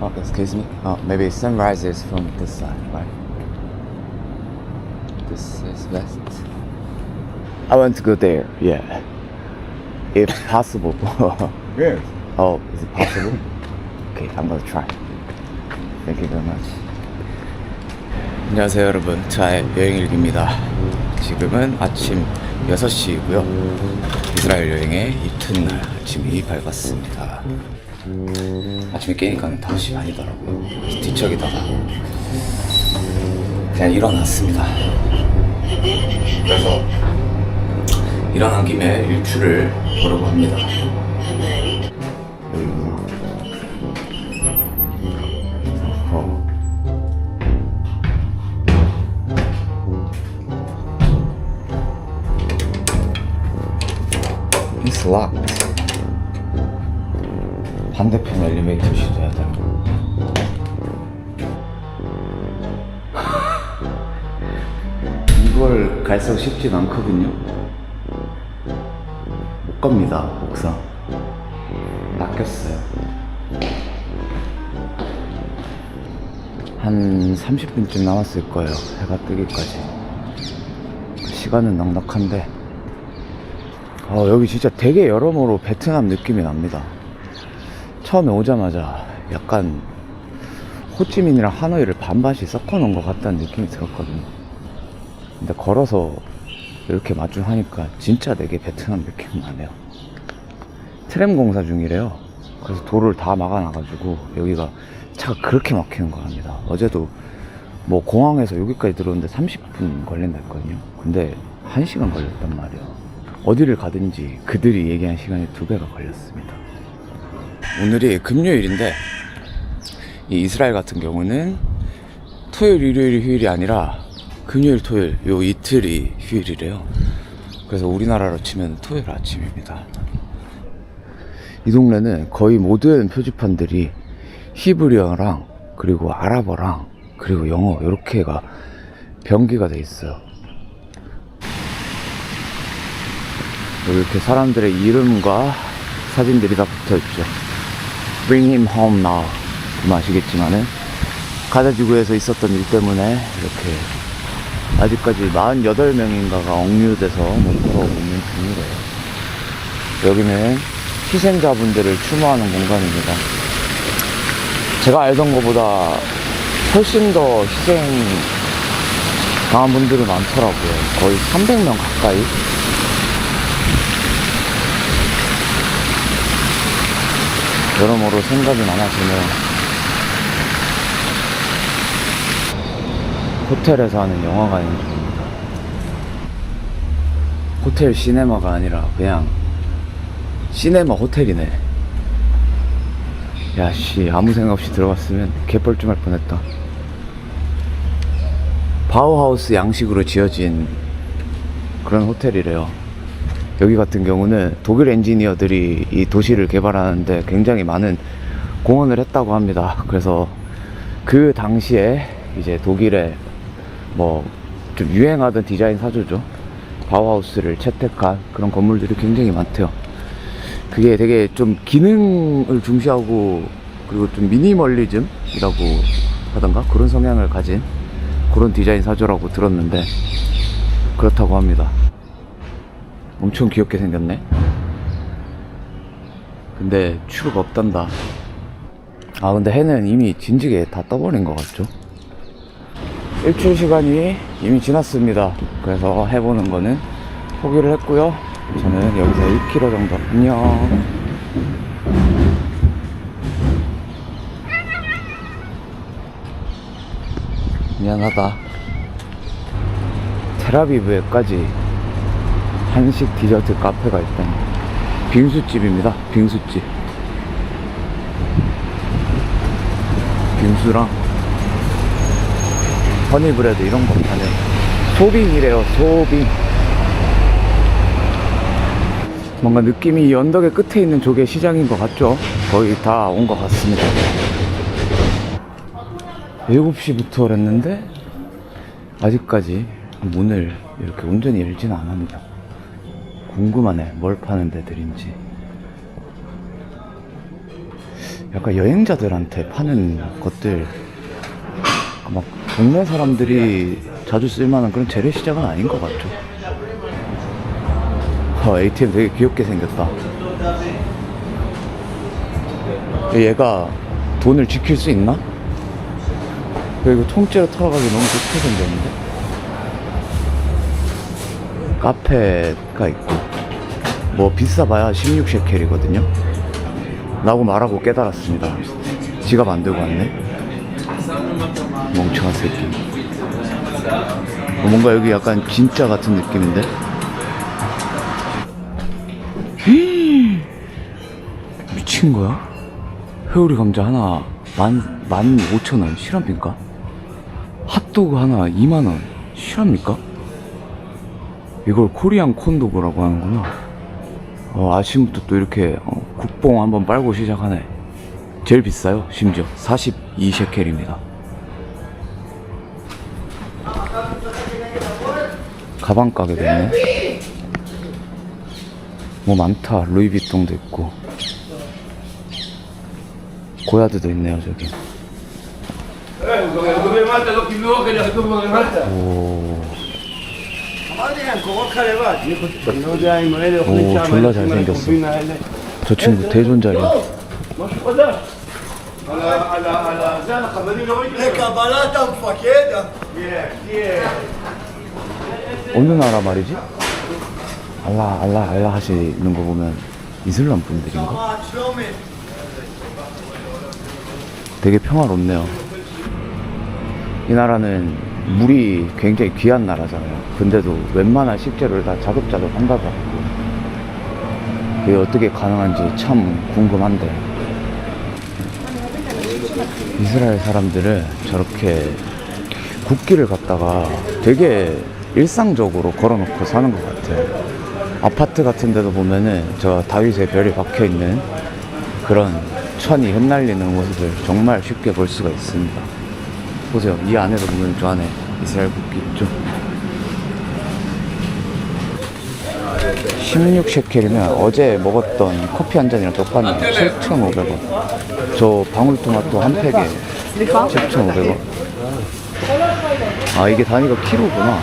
Oh, excuse me. Oh, maybe sunrise is from this side, right? This is west. I want to go there. Yeah, if possible. Yes. oh, is it possible? Okay, I'm gonna try. Thank you very much. 안녕하세요 여러분 저의 여행일기입니다 지금은 아침 6시이고요 이스라엘 여행의 이튿날 아침이 밝았습니다 아침에 깨니까 5시 반이더라고요 뒤척이다가 그냥 일어났습니다 그래서 일어난 김에 일출을 보려고 합니다 어. It's locked. 반대편 엘리베이터 시도해야 돼. 이걸 갈수록 쉽진 않거든요. 못 갑니다, 옥상. 낚였어요. 한 30분쯤 남았을 거예요. 해가 뜨기까지. 시간은 넉넉한데, 어, 여기 진짜 되게 여러모로 베트남 느낌이 납니다. 처음에 오자마자 약간 호치민이랑 하노이를 반반씩 섞어 놓은 것 같다는 느낌이 들었거든요. 근데 걸어서 이렇게 마주하니까 진짜 되게 베트남 느낌 나네요. 트램 공사 중이래요. 그래서 도로를 다 막아놔가지고 여기가 차가 그렇게 막히는 거랍니다. 어제도 뭐 공항에서 여기까지 들어오는데 30분 걸린다 했거든요. 근데 1시간 걸렸단 말이에요. 어디를 가든지 그들이 얘기한 시간이 두 배가 걸렸습니다. 오늘이 금요일인데 이 이스라엘 같은 경우는 토요일, 일요일, 휴일이 아니라 금요일, 토요일 요 이틀이 휴일이래요. 그래서 우리나라로 치면 토요일 아침입니다. 이 동네는 거의 모든 표지판들이 히브리어랑 그리고 아랍어랑 그리고 영어 이렇게가 병기가 돼 있어요. 이렇게 사람들의 이름과 사진들이 다 붙어 있죠. Bring him home now. 뭐 아시겠지만은 가자지구에서 있었던 일 때문에 이렇게 아직까지 48명인가가 억류돼서 못 들어오는 중이래요. 여기는 희생자분들을 추모하는 공간입니다. 제가 알던 것보다 훨씬 더 희생 당한 분들이 많더라고요. 거의 300명 가까이. 여러모로 생각이 많아지네요. 호텔에서 하는 영화관인 중입니다. 호텔 시네마가 아니라 그냥 시네마 호텔이네. 야, 씨, 아무 생각 없이 들어갔으면 개뻘쭘할 뻔했다. 바우하우스 양식으로 지어진 그런 호텔이래요. 여기 같은 경우는 독일 엔지니어들이 이 도시를 개발하는데 굉장히 많은 공헌을 했다고 합니다. 그래서 그 당시에 이제 독일의 뭐 좀 유행하던 디자인 사조죠. 바우하우스를 채택한 그런 건물들이 굉장히 많대요. 그게 되게 좀 기능을 중시하고 그리고 좀 미니멀리즘이라고 하던가 그런 성향을 가진 그런 디자인 사조라고 들었는데 그렇다고 합니다. 엄청 귀엽게 생겼네. 근데 추루가 없단다. 아 근데 해는 이미 진지게 다 떠버린 것 같죠? 일출 시간이 이미 지났습니다. 그래서 해보는 거는 포기를 했고요. 저는 여기서 1km 정도. 안녕. 미안하다. 테라비브에까지 한식 디저트 카페가 있다니. 빙수집입니다. 빙수집. 빙수랑 허니브레드 이런 거 파네. 소빙이래요, 소빙. 뭔가 느낌이 이 언덕의 끝에 있는 조개 시장인 것 같죠? 거의 다 온 것 같습니다. 7시부터 그랬는데, 아직까지 문을 이렇게 온전히 열지는 않았네요. 궁금하네. 뭘 파는 데들인지. 약간 여행자들한테 파는 것들 막 동네 사람들이 자주 쓸만한 그런 재래시장은 아닌 것 같죠. 어, ATM 되게 귀엽게 생겼다. 얘가 돈을 지킬 수 있나? 그리고 통째로 털어가기 너무 좋게 생겼는데? 카페가 있고, 뭐 비싸봐야 16셰켈이거든요? 라고 말하고 깨달았습니다. 지갑 안 들고 왔네? 멍청한 새끼. 어, 뭔가 여기 약간 진짜 같은 느낌인데? 미친 거야? 회오리 감자 하나 만, 만 오천 원 실합니까? 핫도그 하나 2만 원 실합니까? 이걸 코리안 콘도그라고 하는구나. 어, 아침부터 또 이렇게 어, 국뽕 한번 빨고 시작하네. 제일 비싸요, 심지어 42셰켈입니다. 가방 가게도 있네. 뭐 많다. 루이비통도 있고. 고야드도 있네요, 저기. 오, 오 졸라 잘생겼어. 저 친구 대존자야. 어느 나라 말이지? 알라 알라 알라 하시는 거 보면 이슬람 분들인가? 되게 평화롭네요. 이 나라는 물이 굉장히 귀한 나라잖아요. 근데도 웬만한 식재료를 다 자급자족 한다고 하고. 그게 어떻게 가능한지 참 궁금한데. 이스라엘 사람들은 저렇게 국기를 갖다가 되게 일상적으로 걸어놓고 사는 것 같아요. 아파트 같은 데도 보면은 저 다윗의 별이 박혀 있는 그런 천이 흩날리는 모습을 정말 쉽게 볼 수가 있습니다. 보세요. 이 안에도 보면 저 안에 이스라엘 국기 있죠. 16셰켈이면 어제 먹었던 커피 한 잔이랑 똑같네요. 7,500원. 저 방울토마토 한 팩에 7,500원. 아, 이게 단위가 키로구나.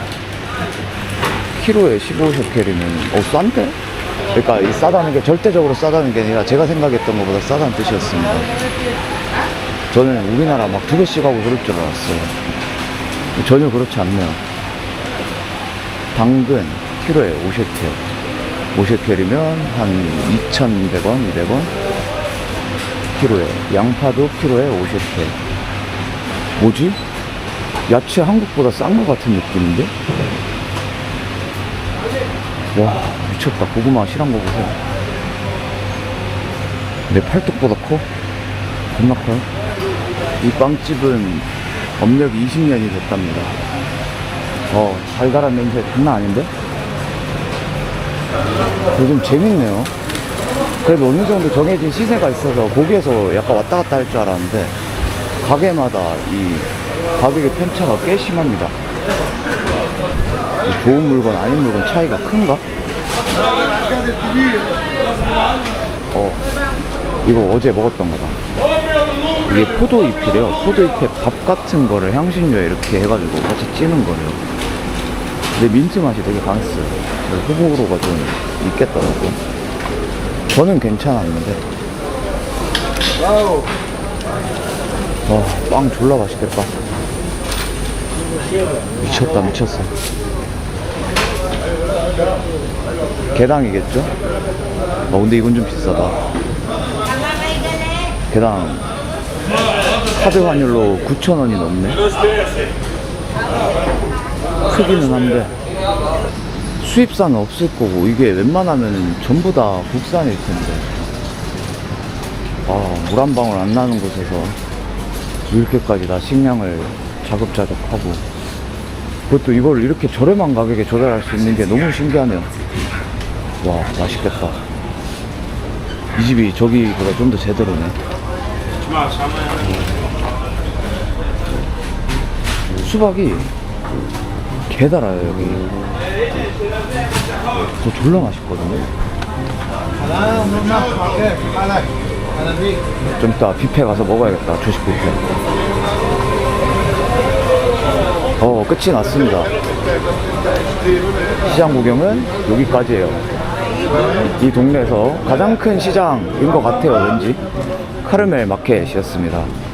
키로에 15셰켈이면, 어, 싼데? 그러니까 이 싸다는 게 절대적으로 싸다는 게 아니라 제가 생각했던 것보다 싸다는 뜻이었습니다. 저는 우리나라 막 두 개씩 하고 그럴 줄 알았어요. 전혀 그렇지 않네요. 당근 키로에 5셰켈. 5셰켈이면 한 2,100원, 200원? 키로에. 양파도 키로에 5셰켈. 뭐지? 야채 한국보다 싼 것 같은 느낌인데? 와, 미쳤다. 고구마 실한 거 보세요. 내 팔뚝보다 커? 겁나 커요? 이 빵집은 업력이 20년이 됐답니다. 어, 달달한 냄새 장난 아닌데? 요즘 재밌네요. 그래도 어느 정도 정해진 시세가 있어서 거기에서 약간 왔다 갔다 할 줄 알았는데, 가게마다 이 가격의 편차가 꽤 심합니다. 좋은 물건, 아닌 물건 차이가 큰가? 어, 이거 어제 먹었던 거다. 이게 포도 잎이래요. 포도 잎에 밥 같은 거를 향신료에 이렇게 해가지고 같이 찌는 거래요. 근데 민트 맛이 되게 강했어요. 호불호가 좀 있겠더라고요. 저는 괜찮았는데. 와, 빵 졸라 맛있겠다. 미쳤다, 미쳤어. 개당이겠죠? 어, 근데 이건 좀 비싸다. 개당 카드 환율로 9,000원이 넘네. 크기는 한데 수입산은 없을 거고 이게 웬만하면 전부 다 국산일 텐데. 아, 물 한 방울 안 나는 곳에서 이렇게까지 다 식량을 자급자족하고 그것도 이걸 이렇게 저렴한 가격에 조달할 수 있는 게 너무 신기하네요. 와, 맛있겠다. 이 집이 저기보다 좀 더 제대로네. 수박이 개 달아요, 여기. 저 졸라 맛있거든요. 좀 이따 뷔페 가서 먹어야겠다. 조식 뷔페. 어, 끝이 났습니다. 시장 구경은 여기까지예요. 이 동네에서 가장 큰 시장인 것 같아요, 왠지. 카르멜 마켓이었습니다.